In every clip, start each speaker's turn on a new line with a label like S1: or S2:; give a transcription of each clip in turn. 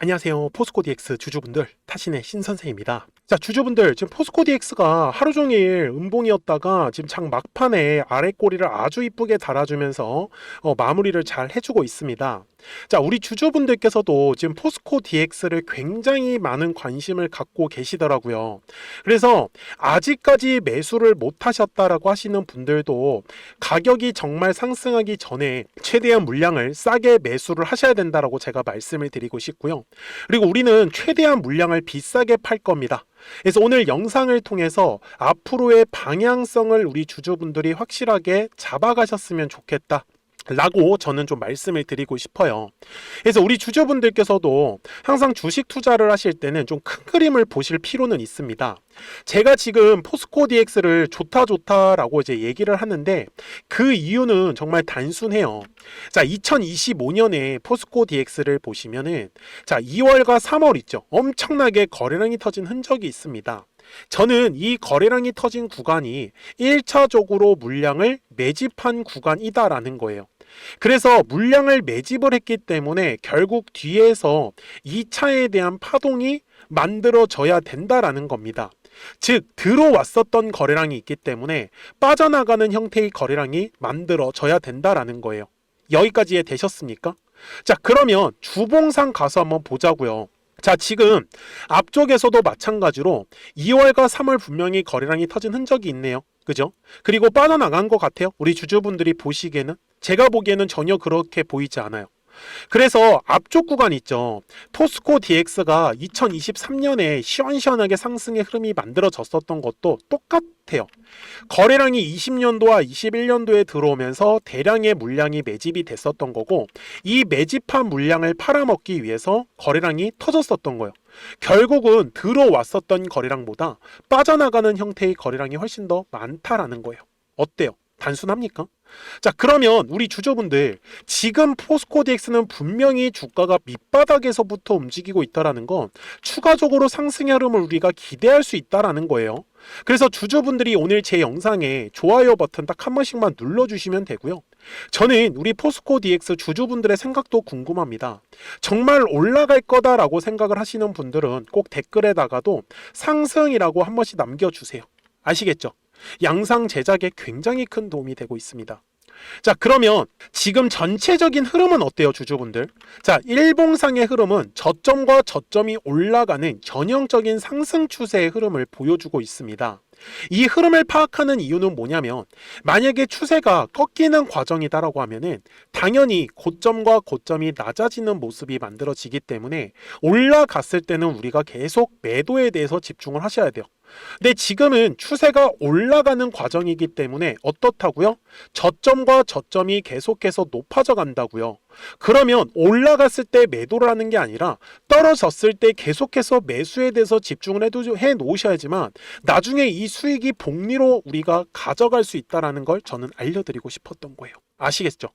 S1: 안녕하세요. 포스코 DX 주주분들, 타신의 신선생입니다. 자, 주주분들, 지금 포스코 DX가 하루 종일 음봉이었다가 지금 장 막판에 아래 꼬리를 아주 이쁘게 달아주면서 어, 마무리를 잘 해주고 있습니다. 자, 우리 주주분들께서도 지금 포스코 DX를 굉장히 많은 관심을 갖고 계시더라고요. 그래서 아직까지 매수를 못 하셨다라고 하시는 분들도 가격이 정말 상승하기 전에 최대한 물량을 싸게 매수를 하셔야 된다라고 제가 말씀을 드리고 싶고요. 그리고 우리는 최대한 물량을 비싸게 팔 겁니다. 그래서 오늘 영상을 통해서 앞으로의 방향성을 우리 주주분들이 확실하게 잡아가셨으면 좋겠다. 라고 저는 좀 말씀을 드리고 싶어요. 그래서 우리 주주분들께서도 항상 주식 투자를 하실 때는 좀 큰 그림을 보실 필요는 있습니다. 제가 지금 포스코 DX를 좋다 좋다라고 이제 얘기를 하는데 그 이유는 정말 단순해요. 자, 2025년에 포스코 DX를 보시면은 자, 2월과 3월 있죠. 엄청나게 거래량이 터진 흔적이 있습니다. 저는 이 거래량이 터진 구간이 1차적으로 물량을 매집한 구간이다라는 거예요. 그래서 물량을 매집을 했기 때문에 결국 뒤에서 2차에 대한 파동이 만들어져야 된다라는 겁니다. 즉, 들어왔었던 거래량이 있기 때문에 빠져나가는 형태의 거래량이 만들어져야 된다라는 거예요. 여기까지 이해되셨습니까? 자, 그러면 주봉상 가서 한번 보자고요. 자, 지금 앞쪽에서도 마찬가지로 2월과 3월 분명히 거래량이 터진 흔적이 있네요. 그죠? 그리고 빠져나간 것 같아요. 우리 주주분들이 보시기에는. 제가 보기에는 전혀 그렇게 보이지 않아요. 그래서 앞쪽 구간 있죠. 포스코 DX가 2023년에 시원시원하게 상승의 흐름이 만들어졌었던 것도 똑같아요. 거래량이 20년도와 21년도에 들어오면서 대량의 물량이 매집이 됐었던 거고 이 매집한 물량을 팔아먹기 위해서 거래량이 터졌었던 거예요. 결국은 들어왔었던 거래량보다 빠져나가는 형태의 거래량이 훨씬 더 많다라는 거예요. 어때요? 단순합니까? 자, 그러면 우리 주주분들 지금 포스코 DX는 분명히 주가가 밑바닥에서부터 움직이고 있다라는 건 추가적으로 상승의 흐름을 우리가 기대할 수 있다라는 거예요. 그래서 주주분들이 오늘 제 영상에 좋아요 버튼 딱 한 번씩만 눌러주시면 되고요. 저는 우리 포스코 DX 주주분들의 생각도 궁금합니다. 정말 올라갈 거다라고 생각을 하시는 분들은 꼭 댓글에다가도 상승이라고 한 번씩 남겨주세요. 아시겠죠? 양상 제작에 굉장히 큰 도움이 되고 있습니다. 자, 그러면 지금 전체적인 흐름은 어때요, 주주분들? 자, 일봉상의 흐름은 저점과 저점이 올라가는 전형적인 상승 추세의 흐름을 보여주고 있습니다. 이 흐름을 파악하는 이유는 뭐냐면 만약에 추세가 꺾이는 과정이다라고 하면은 당연히 고점과 고점이 낮아지는 모습이 만들어지기 때문에 올라갔을 때는 우리가 계속 매도에 대해서 집중을 하셔야 돼요. 근데 지금은 추세가 올라가는 과정이기 때문에 어떻다고요? 저점과 저점이 계속해서 높아져 간다고요. 그러면 올라갔을 때 매도를 하는 게 아니라 떨어졌을 때 계속해서 매수에 대해서 집중을 해 놓으셔야지만 나중에 이 수익이 복리로 우리가 가져갈 수 있다라는 걸 저는 알려드리고 싶었던 거예요. 아시겠죠?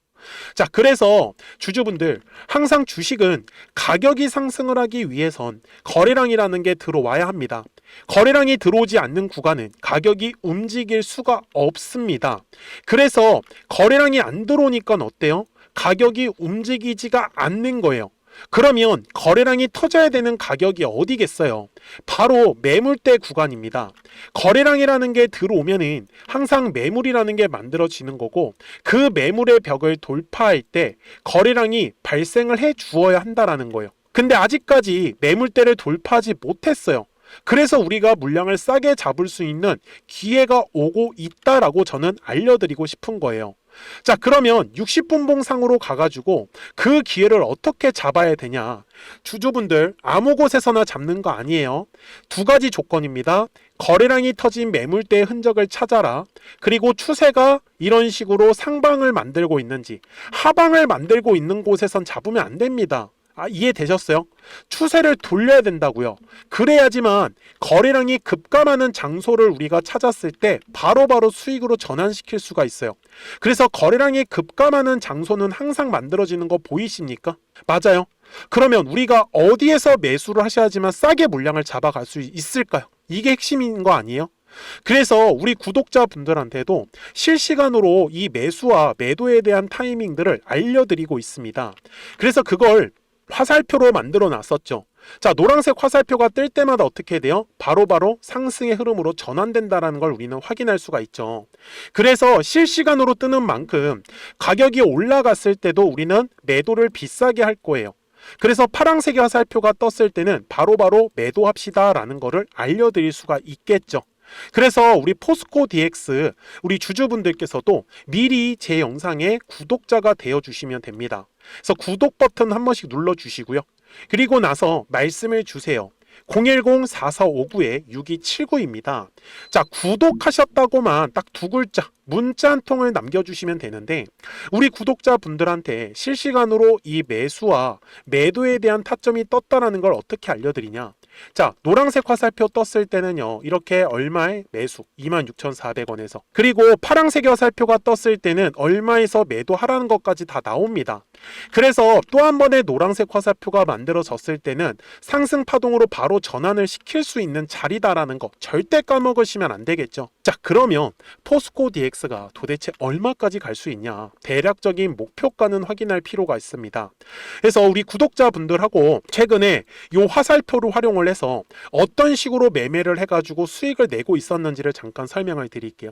S1: 자, 그래서 주주분들 항상 주식은 가격이 상승을 하기 위해선 거래량이라는 게 들어와야 합니다. 거래량이 들어오지 않는 구간은 가격이 움직일 수가 없습니다. 그래서 거래량이 안 들어오니까 어때요? 가격이 움직이지가 않는 거예요. 그러면 거래량이 터져야 되는 가격이 어디겠어요? 바로 매물대 구간입니다. 거래량이라는 게 들어오면은 항상 매물이라는 게 만들어지는 거고 그 매물의 벽을 돌파할 때 거래량이 발생을 해 주어야 한다라는 거예요. 근데 아직까지 매물대를 돌파하지 못했어요. 그래서 우리가 물량을 싸게 잡을 수 있는 기회가 오고 있다라고 저는 알려드리고 싶은 거예요. 자, 그러면 60분봉상으로 가가지고 그 기회를 어떻게 잡아야 되냐. 주주분들 아무 곳에서나 잡는 거 아니에요. 두 가지 조건입니다. 거래량이 터진 매물대의 흔적을 찾아라. 그리고 추세가 이런 식으로 상방을 만들고 있는지 하방을 만들고 있는 곳에선 잡으면 안 됩니다. 아, 이해되셨어요? 추세를 돌려야 된다고요. 그래야지만 거래량이 급감하는 장소를 우리가 찾았을 때 바로 바로 수익으로 전환시킬 수가 있어요. 그래서 거래량이 급감하는 장소는 항상 만들어지는 거 보이십니까? 맞아요. 그러면 우리가 어디에서 매수를 하셔야지만 싸게 물량을 잡아갈 수 있을까요? 이게 핵심인 거 아니에요? 그래서 우리 구독자분들한테도 실시간으로 이 매수와 매도에 대한 타이밍들을 알려드리고 있습니다. 그래서 그걸 화살표로 만들어 놨었죠. 자, 노란색 화살표가 뜰 때마다 어떻게 돼요? 바로 바로 상승의 흐름으로 전환된다라는 걸 우리는 확인할 수가 있죠. 그래서 실시간으로 뜨는 만큼 가격이 올라갔을 때도 우리는 매도를 비싸게 할 거예요. 그래서 파랑색의 화살표가 떴을 때는 바로 바로 매도합시다라는 거를 알려드릴 수가 있겠죠. 그래서 우리 포스코 DX 우리 주주분들께서도 미리 제 영상에 구독자가 되어 주시면 됩니다. 그래서 구독 버튼 한 번씩 눌러 주시고요. 그리고 나서 말씀을 주세요. 010-4459-6279입니다. 자, 구독하셨다고만 딱 두 글자 문자 한 통을 남겨주시면 되는데 우리 구독자분들한테 실시간으로 이 매수와 매도에 대한 타점이 떴다라는 걸 어떻게 알려드리냐? 자, 노란색 화살표 떴을 때는요, 이렇게 얼마에 매수 26,400원에서 그리고 파랑색 화살표가 떴을 때는 얼마에서 매도하라는 것까지 다 나옵니다. 그래서 또 한 번의 노란색 화살표가 만들어졌을 때는 상승 파동으로 바로 전환을 시킬 수 있는 자리다라는 거 절대 까먹으시면 안 되겠죠. 자, 그러면 포스코 DX가 도대체 얼마까지 갈 수 있냐? 대략적인 목표가는 확인할 필요가 있습니다. 그래서 우리 구독자분들하고 최근에 요 화살표를 활용을 해서 어떤 식으로 매매를 해가지고 수익을 내고 있었는지를 잠깐 설명을 드릴게요.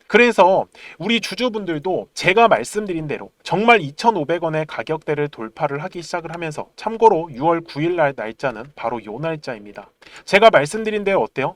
S1: 그래서 우리 주주분들도 제가 말씀드린 대로 정말 2,500원의 가격대를 돌파를 하기 시작을 하면서 참고로 6월 9일 날 날짜는 바로 요 날짜입니다. 제가 말씀드린 대로 어때요?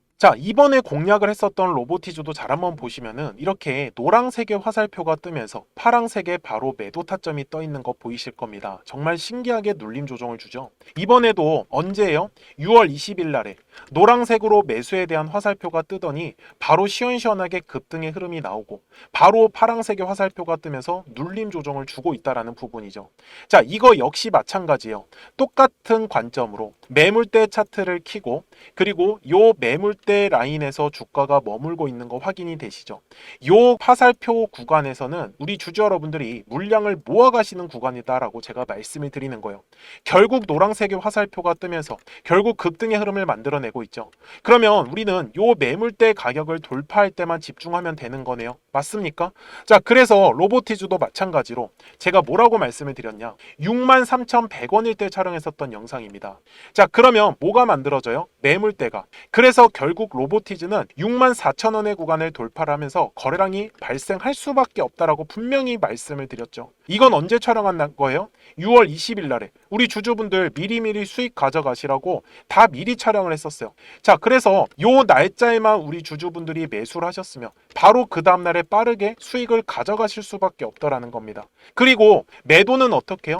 S1: 자, 이번에 공략을 했었던 로보티즈도 잘 한번 보시면은 이렇게 노란색의 화살표가 뜨면서 파란색에 바로 매도 타점이 떠 있는 거 보이실 겁니다. 정말 신기하게 눌림 조정을 주죠. 이번에도 언제예요? 6월 20일 날에 노란색으로 매수에 대한 화살표가 뜨더니 바로 시원시원하게 급등의 흐름이 나오고 바로 파란색의 화살표가 뜨면서 눌림 조정을 주고 있다라는 부분이죠. 자, 이거 역시 마찬가지예요. 똑같은 관점으로 매물대 차트를 키고 그리고 요 매물대 라인에서 주가가 머물고 있는 거 확인이 되시죠. 요 화살표 구간에서는 우리 주주 여러분들이 물량을 모아가시는 구간이다라고 제가 말씀을 드리는 거예요. 결국 노란색의 화살표가 뜨면서 결국 급등의 흐름을 만들어내고 있죠. 그러면 우리는 요 매물대 가격을 돌파할 때만 집중하면 되는 거네요. 맞습니까? 자, 그래서 로보티즈도 마찬가지로 제가 뭐라고 말씀을 드렸냐? 63,100원일 때 촬영했었던 영상입니다. 자, 그러면 뭐가 만들어져요? 매물대가. 그래서 결국 로보티즈는 64,000원의 구간을 돌파를 하면서 거래량이 발생할 수밖에 없다라고 분명히 말씀을 드렸죠. 이건 언제 촬영한 거예요? 6월 20일 날에 우리 주주분들 미리미리 수익 가져가시라고 다 미리 촬영을 했었어요. 자, 그래서 요 날짜에만 우리 주주분들이 매수를 하셨으면 바로 그 다음날에 빠르게 수익을 가져가실 수밖에 없다라는 겁니다. 그리고 매도는 어떻게 해요?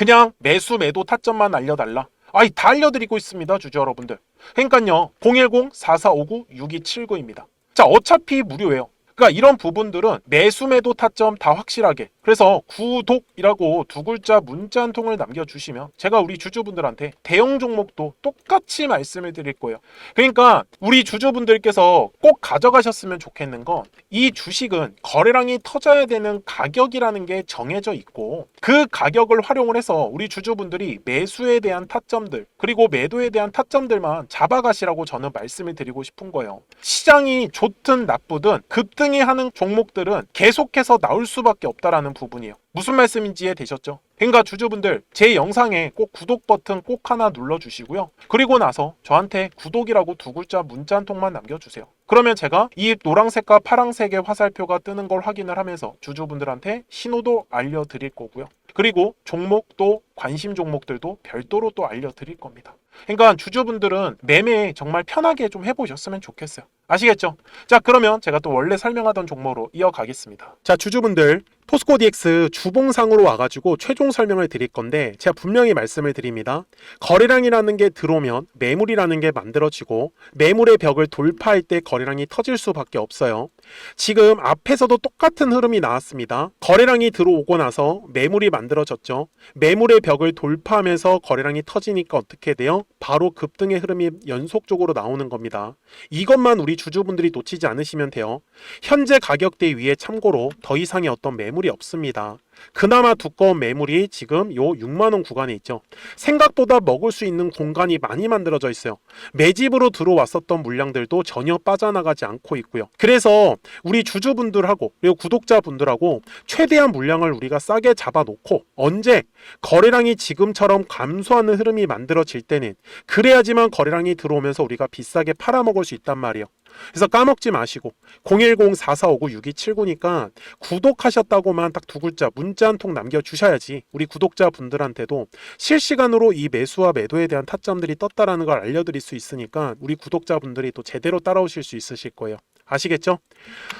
S1: 그냥 매수 매도 타점만 알려달라. 아이 다 알려드리고 있습니다 주주 여러분들. 그러니까요 010-4459-6279입니다. 자 어차피 무료예요. 그러니까 이런 부분들은 매수 매도 타점 다 확실하게 그래서 구독이라고 두 글자 문자 한 통을 남겨주시면 제가 우리 주주분들한테 대형 종목도 똑같이 말씀을 드릴 거예요. 그러니까 우리 주주분들께서 꼭 가져가셨으면 좋겠는 건 이 주식은 거래량이 터져야 되는 가격이라는 게 정해져 있고 그 가격을 활용을 해서 우리 주주분들이 매수에 대한 타점들 그리고 매도에 대한 타점들만 잡아가시라고 저는 말씀을 드리고 싶은 거예요. 시장이 좋든 나쁘든 급등이 하는 종목들은 계속해서 나올 수밖에 없다라는 부분이에요. 무슨 말씀인지 이해되셨죠? 그러니까 주주분들 제 영상에 꼭 구독 버튼 꼭 하나 눌러주시고요. 그리고 나서 저한테 구독이라고 두 글자 문자 한 통만 남겨주세요. 그러면 제가 이 노란색과 파란색의 화살표가 뜨는 걸 확인을 하면서 주주분들한테 신호도 알려드릴 거고요. 그리고 종목도 관심 종목들도 별도로 또 알려드릴 겁니다. 그러니까 주주분들은 매매 정말 편하게 좀 해보셨으면 좋겠어요. 아시겠죠? 자 그러면 제가 또 원래 설명하던 종목으로 이어가겠습니다. 자 주주분들 포스코 DX 주봉상으로 와가지고 최종 설명을 드릴 건데 제가 분명히 말씀을 드립니다. 거래량이라는 게 들어오면 매물이라는 게 만들어지고 매물의 벽을 돌파할 때 거래량이 터질 수밖에 없어요. 지금 앞에서도 똑같은 흐름이 나왔습니다. 거래량이 들어오고 나서 매물이 만들어졌죠. 매물의 벽을 돌파하면서 거래량이 터지니까 어떻게 돼요? 바로 급등의 흐름이 연속적으로 나오는 겁니다. 이것만 우리 주주분들이 놓치지 않으시면 돼요. 현재 가격대 위에 참고로 더 이상의 어떤 매물 매 물이 없습니다. 그나마 두꺼운 매물이 지금 요 6만 원 구간에 있죠. 생각보다 먹을 수 있는 공간이 많이 만들어져 있어요. 매집으로 들어왔었던 물량들도 전혀 빠져나가지 않고 있고요. 그래서 우리 주주분들하고 그리고 구독자분들하고 최대한 물량을 우리가 싸게 잡아놓고 언제 거래량이 지금처럼 감소하는 흐름이 만들어질 때는 그래야지만 거래량이 들어오면서 우리가 비싸게 팔아먹을 수 있단 말이에요. 그래서 까먹지 마시고 010-4459-6279니까 구독하셨다고만 딱 두 글자 문자 한 통 남겨주셔야지 우리 구독자분들한테도 실시간으로 이 매수와 매도에 대한 타점들이 떴다라는 걸 알려드릴 수 있으니까 우리 구독자분들이 또 제대로 따라오실 수 있으실 거예요. 아시겠죠?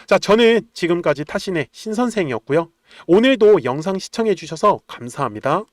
S1: 자, 저는 지금까지 타신의 신선생이었고요. 오늘도 영상 시청해 주셔서 감사합니다.